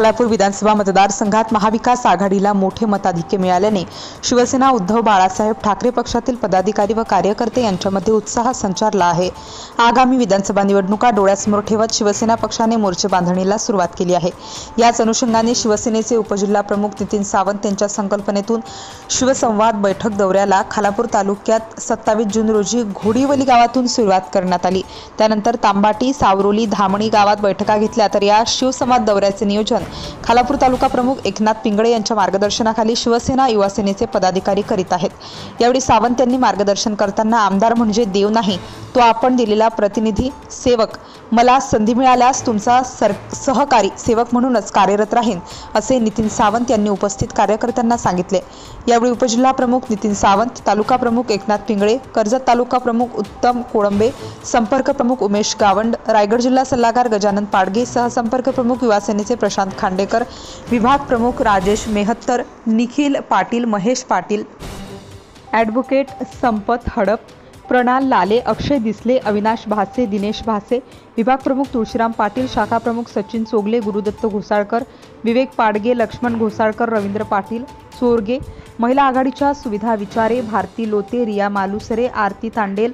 खालापूर विधानसभा मतदारसंघात महाविकास आघाडीला मोठे मताधिक्य मिळाल्याने शिवसेना उद्धव बाळासाहेब ठाकरे पक्षातील पदाधिकारी व कार्यकर्ते यांच्यामध्ये उत्साह संचारला आहे. आगामी विधानसभा निवडणुका डोळ्यासमोर ठेवत शिवसेना पक्षाने मोर्चे बांधणीला सुरुवात केली आहे. याच अनुषंगाने शिवसेनेचे उपजिल्हा प्रमुख नितीन सावंत यांच्या संकल्पनेतून शिवसंवाद बैठक दौऱ्याला खालापूर तालुक्यात सत्तावीस जून रोजी घोडीवली गावातून सुरुवात करण्यात आली. त्यानंतर तांबाटी सावरोली धामणी गावात बैठका घेतल्या तर या शिवसंवाद दौऱ्याचे नियोजन खालापूर तालुका प्रमुख एकनाथ पिंगळे यांच्या मार्गदर्शनाखाली शिवसेना युवासेनेचे पदाधिकारी करीत आहेत. यावेळी सावंत यांनी मार्गदर्शन करताना आमदार म्हणजे देव नाही तो आपण दिलेला प्रतिनिधी सेवक. मला संधी मिळाल्यास तुमचा सर सहकारी सेवक म्हणूनच कार्यरत राहीन असे नितीन सावंत यांनी उपस्थित कार्यकर्त्यांना सांगितले. यावेळी उपजिल्हा प्रमुख नितीन सावंत तालुका प्रमुख एकनाथ पिंगळे कर्जत तालुका प्रमुख उत्तम कोळंबे संपर्क प्रमुख उमेश गावंड रायगड जिल्हा सल्लागार गजानन पाडगे सहसंपर्क प्रमुख युवासेनेचे प्रशांत प्रशांत खांडेकर विभाग प्रमुख राजेश मेहत्तर निखिल पाटील महेश पाटील. ॲडव्होकेट संपत हडप प्रणाल लाले अक्षय दिसले अविनाश भासे दिनेश भासे विभाग प्रमुख तुळशीराम पाटील शाखा प्रमुख सचिन चोगले गुरुदत्त घोसाळकर विवेक पाडगे लक्ष्मण घोसाळकर रवींद्र पाटील चोरगे महिला आघाडीच्या सुविधा विचारे भारती लोते रिया मालुसरे आरती तांडेल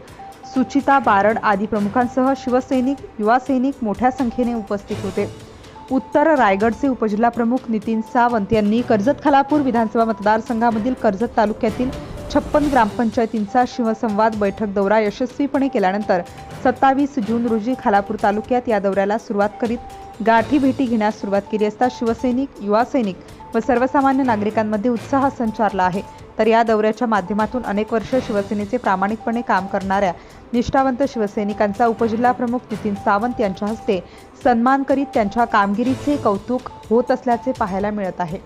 सुचिता बारड आदी प्रमुखांसह शिवसैनिक युवा सैनिक मोठ्या संख्येने उपस्थित होते. उत्तर रायगडचे उपजिल्हा प्रमुख नितीन सावंत यांनी कर्जत खालापूर विधानसभा मतदारसंघामधील कर्जत तालुक्यातील छप्पन ग्रामपंचायतींचा शिवसंवाद बैठक दौरा यशस्वीपणे केल्यानंतर सत्तावीस जून रोजी खालापूर तालुक्यात या दौऱ्याला सुरुवात करीत गाठी भेटी घेण्यास सुरुवात केली असता शिवसैनिक युवा सैनिक व सर्वसामान्य नागरिकांमध्ये उत्साह संचारला आहे. तर या दौऱ्याच्या माध्यमातून अनेक वर्ष शिवसेनेचे प्रामाणिकपणे काम करणाऱ्या निष्ठावंत शिवसैनिकांचा उपजिल्हाप्रमुख नितीन सावंत यांच्या हस्ते सन्मान करीत त्यांच्या कामगिरीचे कौतुक होत असल्याचे पाहायला मिळत आहे.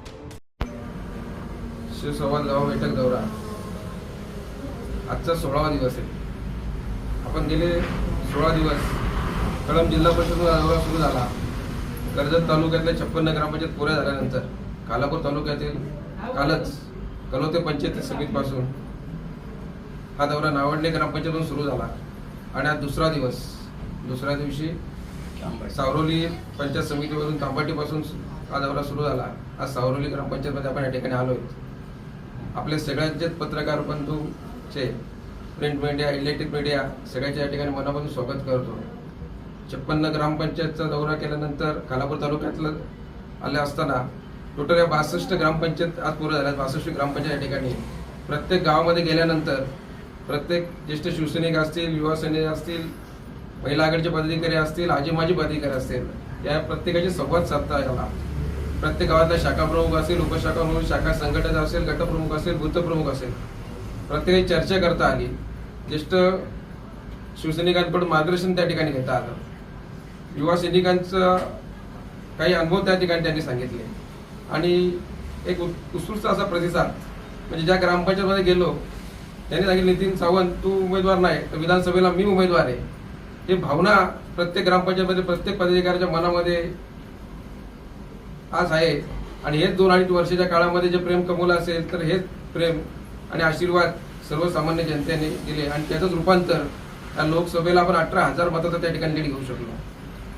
शिवसंवाद गाव बैठक दौरा. आजचा सोळावा दिवस आहे. आपण गेले सोळा दिवस कळम जिल्हा परिषद दौरा सुरू झाला. कर्जत तालुक्यातल्या छप्पन्न ग्रामपंचायत पुऱ्या झाल्यानंतर कालापूर तालुक्यातील कालच कलोते पंचायत समितीपासून हा दौरा नावडणे ग्रामपंचायतून सुरू झाला. आणि आज दुसरा दिवस. दुसऱ्या दिवशी सावरोली पंचायत समितीवरून तांबाटीपासून हा दौरा सुरू झाला. आज सावरोली ग्रामपंचायतमध्ये आपण या ठिकाणी आलो आपले सगळ्यांचे पत्रकार बंधूचे प्रिंट मीडिया इलेक्ट्रिक मीडिया सगळ्याच्या या ठिकाणी मनापासून स्वागत करतो. छप्पन्न ग्रामपंचायतचा दौरा केल्यानंतर कालापूर तालुक्यातलं आले असताना टोटल या बासष्ट ग्रामपंचायत आज पूर्ण झाल्यात. बासष्ट ग्रामपंचायत या ठिकाणी. प्रत्येक गावामध्ये गेल्यानंतर प्रत्येक ज्येष्ठ शिवसैनिक असतील युवा सैनिक असतील महिला आघाडीचे पदाधिकारी असतील आजी माजी पदाधिकारी असतील या प्रत्येकाशी संवाद साधता याला प्रत्येक गावातला शाखा प्रमुख असेल उपशाखा प्रमुख शाखा संघटना असेल गटप्रमुख असेल बूथ असेल प्रत्येकाची चर्चा करता आली. ज्येष्ठ शिवसैनिकांकडून मार्गदर्शन त्या ठिकाणी घेता आलं. युवा सैनिकांचं काही अनुभव त्या ठिकाणी त्यांनी सांगितले. आणि एक उत्- उत्कृष्ट असा प्रतिसाद म्हणजे ज्या ग्रामपंचायतमध्ये गेलो त्यांनी सांगितलं नितीन सावंत तू उमेदवार नाही तर विधानसभेला मी उमेदवार आहे. हे भावना प्रत्येक ग्रामपंचायतमध्ये प्रत्येक पदाधिकाऱ्याच्या मनामध्ये आज आहे. आणि हेच दोन अडीच वर्षाच्या काळामध्ये जे प्रेम कमवलं असेल तर हेच प्रेम आणि आशीर्वाद सर्वसामान्य जनतेने दिले. आणि त्याचंच रूपांतर या लोकसभेला आपण अठरा हजार मताचा त्या ठिकाणी लीड घेऊ शकलो.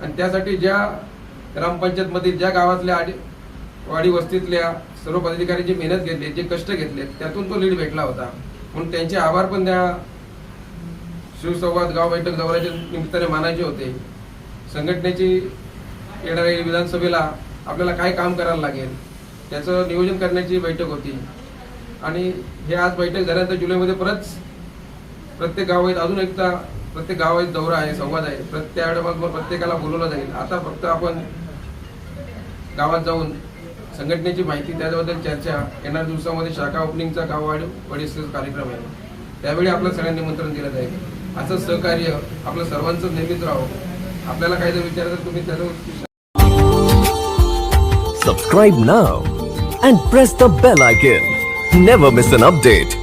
आणि त्यासाठी ज्या ग्रामपंचायतमधील ज्या गावातल्या आडी वाडी वस्तीतल्या सर्व पदाधिकाऱ्यांची मेहनत घेतली जे कष्ट घेतले त्यातून तो लीड भेटला होता. म्हणून त्यांचे आभार पण त्या शिवसंवाद गाव बैठक दौऱ्याच्या निमित्ताने मानायचे होते. संघटनेची येणाऱ्या विधानसभेला आपल्याला काय काम करायला लागेल त्याचं नियोजन करण्याची बैठक होती. आणि हे आज बैठक झाल्यानंतर जुलैमध्ये परत प्रत्येक गावात अजून एकदा प्रत्येक गावात दौरा आहे संवाद आहे. प्रत्येक आठवड्यात प्रत्येकाला बोलवलं जाईल. आता फक्त आपण गावात जाऊन संघटनेची माहिती त्याबद्दल चर्चा येणाऱ्या दिवसामध्ये शाखा ओपनिंगचा गाववाडी वडील कार्यक्रम आहे त्यावेळी आपलं सगळ्यांना निमंत्रण दिलं जाईल असं सहकार्य आपलं सर्वांचं नेहमीच राहो आपल्याला काही जर विचारलं तर तुम्ही त्याचं Subscribe now and press the bell icon. Never miss an update.